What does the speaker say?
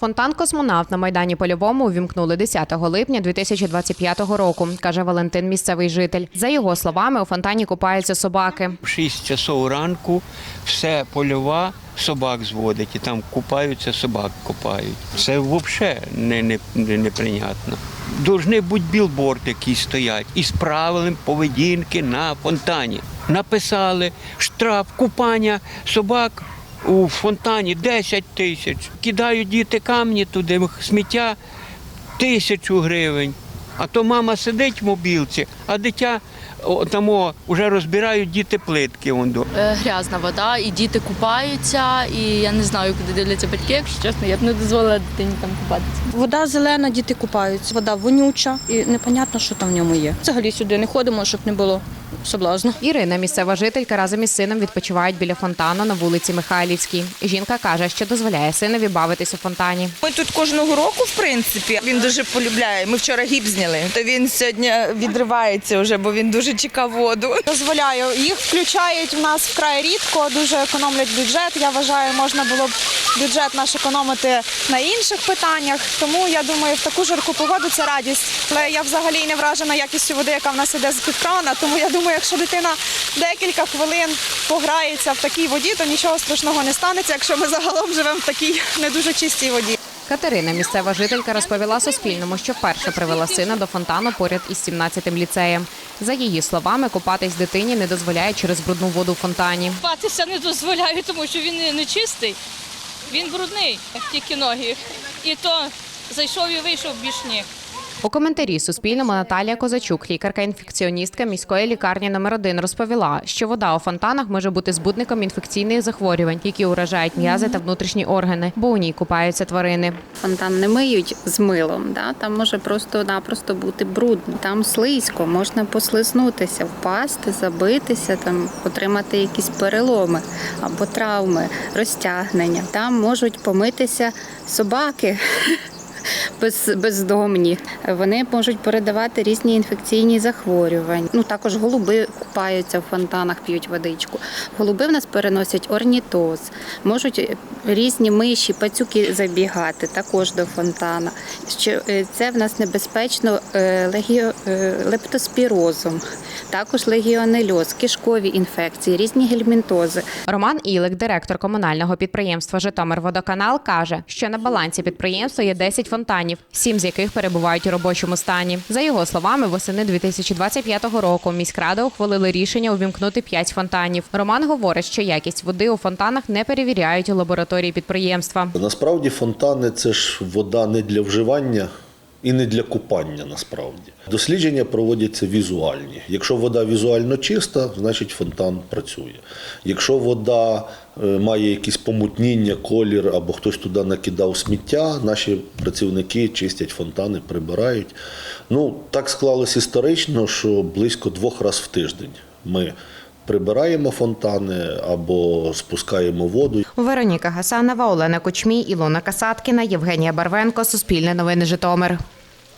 Фонтан Космонавт на майдані Польовому увімкнули 10 липня 2025 року, каже Валентин, місцевий житель. За його словами, у фонтані купаються собаки. В 6 часов ранку все польова собак зводить і там купаються, собак купають. Це взагалі не, не, не, неприйнятно. Должны бути білборд, які стоять із правилем поведінки на фонтані. Написали штраф купання собак у фонтані 10 тисяч. Кидають діти камні туди, сміття тисячу гривень. А то мама сидить в мобілці, а дитя там вже розбирають діти плитки. вон. Е, грязна вода, і діти купаються, і я не знаю, куди дивляться батьки, якщо чесно, я б не дозволила дитині там купатися. Вода зелена, діти купаються. Вода вонюча і непонятно, що там в ньому є. Взагалі сюди не ходимо, щоб не було соблазну. Ірина, місцева жителька, разом із сином відпочивають біля фонтану на вулиці Михайлівській. Жінка каже, що дозволяє синові бавитись у фонтані. Ми тут кожного року, в принципі, він дуже полюбляє. Ми вчора гіп зняли, то він сьогодні відривається вже, бо він дуже чекав воду. дозволяю. Їх включають в нас вкрай рідко, дуже економлять бюджет. Я вважаю, можна було б бюджет наш економити на інших питаннях. Тому я думаю, в таку жарку погоду це радість. Але я взагалі не вражена якістю води, яка в нас іде з під крана. Тому я думаю, якщо дитина декілька хвилин пограється в такій воді, то нічого страшного не станеться, якщо ми загалом живемо в такій не дуже чистій воді. Катерина, місцева жителька, розповіла Суспільному, що вперше привела сина до фонтану поряд із 17-тим ліцеєм. За її словами, купатись дитині не дозволяє через брудну воду в фонтані. Купатися не дозволяю, тому що він не- не чистий, він брудний, як тільки ноги. І то зайшов і вийшов більш ні. У коментарі Суспільному Наталія Козачук, лікарка-інфекціоністка міської лікарні номер 1 розповіла, що вода у фонтанах може бути збудником інфекційних захворювань, які уражають м'язи та внутрішні органи, бо у ній купаються тварини. Фонтан не миють з милом, да? там може просто-напросто бути брудно. Там слизько, можна послизнутися, впасти, забитися, там, отримати якісь переломи або травми, розтягнення. Там можуть помитися собаки. Без, бездомні. Вони можуть передавати різні інфекційні захворювання. Ну також голуби купаються в фонтанах, п'ють водичку. Голуби в нас переносять орнітоз, можуть різні миші, пацюки забігати також до фонтана. Що е, це в нас небезпечно е, легіо, е, лептоспірозом, також легіонельоз, кишкові інфекції, різні гельмінтози. Роман Ілик, директор комунального підприємства Житомирводоканал, каже, що на балансі підприємства є 10 фонтанів, сім з яких перебувають у робочому стані. За його словами, восени 2025 року міськрада ухвалили рішення увімкнути п'ять фонтанів. Роман говорить, що якість води у фонтанах не перевіряють у лабораторії підприємства. Насправді фонтани це ж вода не для вживання і не для купання. Насправді дослідження проводяться візуальні. Якщо вода візуально чиста, значить фонтан працює. Якщо вода е, має якісь помутніння, колір або хтось туди накидав сміття, наші працівники чистять фонтани, прибирають. Ну так склалось історично, що близько двох разів в тиждень ми. Прибираємо фонтани або спускаємо воду. Вероніка Гасанова, Олена Кучмій, Ілона Касаткіна, Євгенія Барвенко, Суспільне новини Житомир.